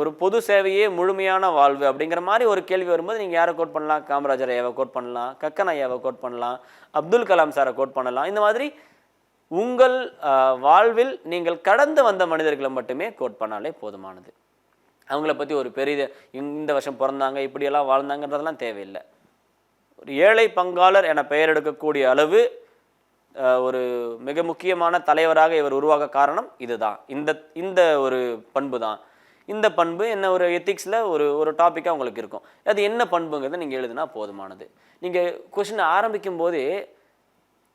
ஒரு பொது சேவையே முழுமையான வாழ்வு அப்படிங்கிற மாதிரி ஒரு கேள்வி வரும்போது நீங்கள் யாரை கோட் பண்ணலாம்? காமராஜர் ஐயாவை கோட் பண்ணலாம் கக்கன் ஐயாவை கோட் பண்ணலாம் அப்துல் கலாம் சாரை கோட் பண்ணலாம். இந்த மாதிரி உங்கள் வாழ்வில் நீங்கள் கடந்து வந்த மனிதர்களை மட்டுமே கோட் பண்ணாலே போதுமானது. அவங்கள பற்றி ஒரு பெரிய இந்த வருஷம் பிறந்தாங்க இப்படியெல்லாம் வாழ்ந்தாங்கன்றதெல்லாம் தேவையில்லை. ஒரு ஏழை பங்காளர் என பெயர் எடுக்கக்கூடிய அளவு ஒரு மிக முக்கியமான தலைவராக இவர் உருவாக காரணம் இதுதான். இந்த இந்த ஒரு பண்பு தான். இந்த பண்பு என்ன ஒரு எத்திக்ஸில் ஒரு ஒரு டாப்பிக்காக உங்களுக்கு இருக்கும். அது என்ன பண்புங்கிறத நீங்கள் எழுதுனா போதுமானது. நீங்கள் கொஷின் ஆரம்பிக்கும் போதே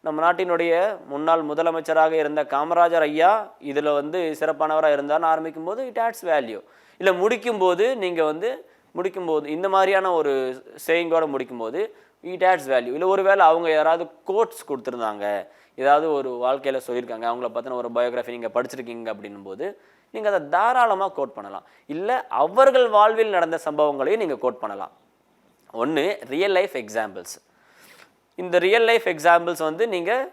நம்ம நாட்டினுடைய முன்னாள் முதலமைச்சராக இருந்த காமராஜர் ஐயா இதில் வந்து சிறப்பானவராக இருந்தார்னு ஆரம்பிக்கும் போது இட் ஆட்ஸ் வேல்யூ இல்லை முடிக்கும்போது நீங்கள் வந்து முடிக்கும்போது இந்த மாதிரியான ஒரு சேயிங்கோட முடிக்கும்போது இட் ஆட்ஸ் வேல்யூ இல்லை ஒருவேளை அவங்க யாராவது கோட்ஸ் கொடுத்துருந்தாங்க ஏதாவது ஒரு வாழ்க்கையில் சொல்லியிருக்காங்க அவங்கள பற்றின ஒரு பயோகிராஃபி நீங்கள் படிச்சிருக்கீங்க அப்படின்னும் போது நீங்கள் அதை தாராளமாக கோட் பண்ணலாம். இல்லை அவர்கள் வாழ்வில் நடந்த சம்பவங்களையும் நீங்கள் கோட் பண்ணலாம். ஒன்று ரியல் லைஃப் எக்ஸாம்பிள்ஸ் இந்த ரியல் லைஃப் எக்ஸாம்பிள்ஸ் வந்து நீங்கள்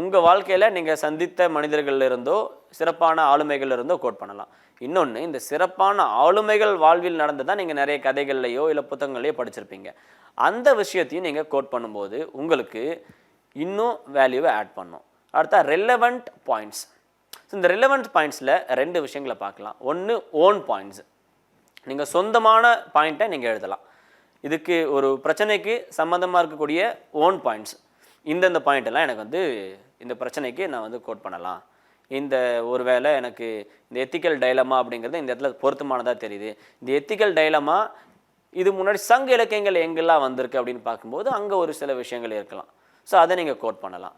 உங்கள் வாழ்க்கையில் நீங்கள் சந்தித்த மனிதர்கள் இருந்தோ சிறப்பான ஆளுமைகள் இருந்தோ கோட் பண்ணலாம். இன்னொன்று இந்த சிறப்பான ஆளுமைகள் வாழ்வில் நடந்து தான் நீங்கள் நிறைய கதைகள்லையோ இல்லை புத்தகங்களையோ படிச்சிருப்பீங்க. அந்த விஷயத்தையும் நீங்கள் கோட் பண்ணும்போது உங்களுக்கு இன்னும் வேல்யூவை ஆட் பண்ணும். அடுத்தா ரெலவெண்ட் பாயிண்ட்ஸ் இந்த ரெலவெண்ட் பாயிண்ட்ஸில் ரெண்டு விஷயங்களை பார்க்கலாம். ஒன்று ஓன் பாயிண்ட்ஸ் நீங்கள் சொந்தமான பாயிண்ட்டை நீங்கள் எழுதலாம். இதுக்கு ஒரு பிரச்சனைக்கு சம்மந்தமாக இருக்கக்கூடிய ஓன் பாயிண்ட்ஸ் இந்தந்த பாயிண்ட் எல்லாம் எனக்கு வந்து இந்த பிரச்சனைக்கு நான் வந்து கோட் பண்ணலாம். இந்த ஒரு வேளை எனக்கு இந்த எத்திக்கல் டைலமா அப்படிங்கிறது இந்த இடத்துல பொருத்தமானதாக தெரியுது. இந்த எத்திக்கல் டைலமா இது முன்னாடி சங்க இலக்கியங்கள் எங்கெல்லாம் வந்திருக்கு அப்படின்னு பார்க்கும்போது அங்கே ஒரு சில விஷயங்கள் இருக்கலாம். ஸோ அதை நீங்கள் கோட் பண்ணலாம்.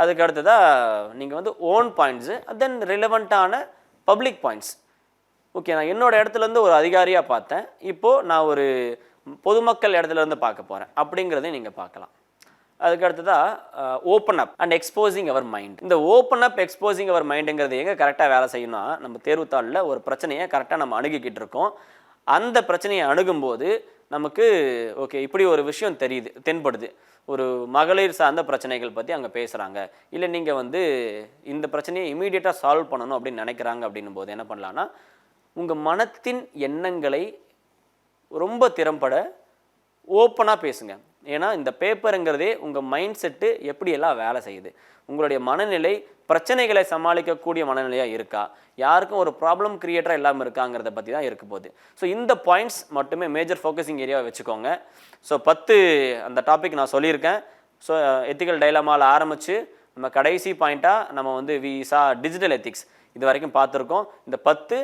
அதுக்கு அடுத்ததாக நீங்கள் வந்து ஓன் பாயிண்ட்ஸு தென் ரிலவெண்ட்டான பப்ளிக் பாயிண்ட்ஸ் ஓகே நான் என்னோடய இடத்துலேருந்து ஒரு அதிகாரியாக பார்த்தேன். இப்போது நான் ஒரு பொதுமக்கள் இடத்துல இருந்து பார்க்க போகிறேன் அப்படிங்கிறதையும் நீங்கள் பார்க்கலாம். அதுக்கு அடுத்ததாக open up and exposing our mind இந்த ஓப்பன் அப் எக்ஸ்போசிங் அவர் மைண்டுங்கிறது எங்கே கரெக்டாக வேலை செய்யணும்னா நம்ம தேர்வுத்தாளில் ஒரு பிரச்சனையை கரெக்டாக நம்ம அணுகிக்கிட்டு இருக்கோம். அந்த பிரச்சனையை அணுகும்போது நமக்கு ஓகே இப்படி ஒரு விஷயம் தெரியுது தென்படுது. ஒரு மகளிர் சார்ந்த பிரச்சனைகள் பற்றி அங்கே பேசுகிறாங்க இல்லை நீங்கள் வந்து இந்த பிரச்சனையை இமீடியட்டாக சால்வ் பண்ணணும் அப்படின்னு நினைக்கிறாங்க அப்படின்னும் போது என்ன பண்ணலான்னா உங்கள் மனத்தின் எண்ணங்களை ரொம்ப திறம்பட ஓப்பனாக பேசுங்க. ஏன்னா இந்த பேப்பருங்கிறதே உங்கள் மைண்ட் செட்டு எப்படியெல்லாம் வேலை செய்யுது? உங்களுடைய மனநிலை பிரச்சனைகளை சமாளிக்கக்கூடிய மனநிலையாக இருக்கா? யாருக்கும் ஒரு ப்ராப்ளம் கிரியேட்டராக இல்லாமல் இருக்காங்கிறத பற்றி தான் இருக்க போகுது. ஸோ இந்த பாயிண்ட்ஸ் மட்டுமே மேஜர் ஃபோக்கஸிங் ஏரியாவை வச்சுக்கோங்க. ஸோ பத்து அந்த டாபிக் நான் சொல்லியிருக்கேன். ஸோ எத்திக்கல் டைலமாவில் ஆரம்பித்து நம்ம கடைசி பாயிண்ட்டாக நம்ம வந்து விசா டிஜிட்டல் எத்திக்ஸ் இது வரைக்கும் பார்த்துருக்கோம். இந்த பத்து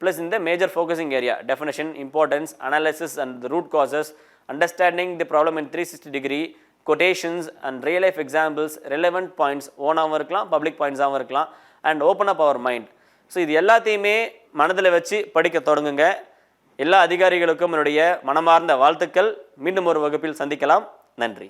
ப்ளஸ் இந்த major focusing area definition importance analysis and root causes understanding the problem in three sixty degree quotations and real life examples relevant points ஓனாகவும் இருக்கலாம் பப்ளிக் பாயிண்ட்ஸாகவும் இருக்கலாம் and open up our mind so இது எல்லாத்தையுமே மனதில் வச்சு படிக்க தொடங்குங்க. எல்லா அதிகாரிகளுக்கும் என்னுடைய மனமார்ந்த வாழ்த்துக்கள். மீண்டும் ஒரு வகுப்பில் சந்திக்கலாம். நன்றி.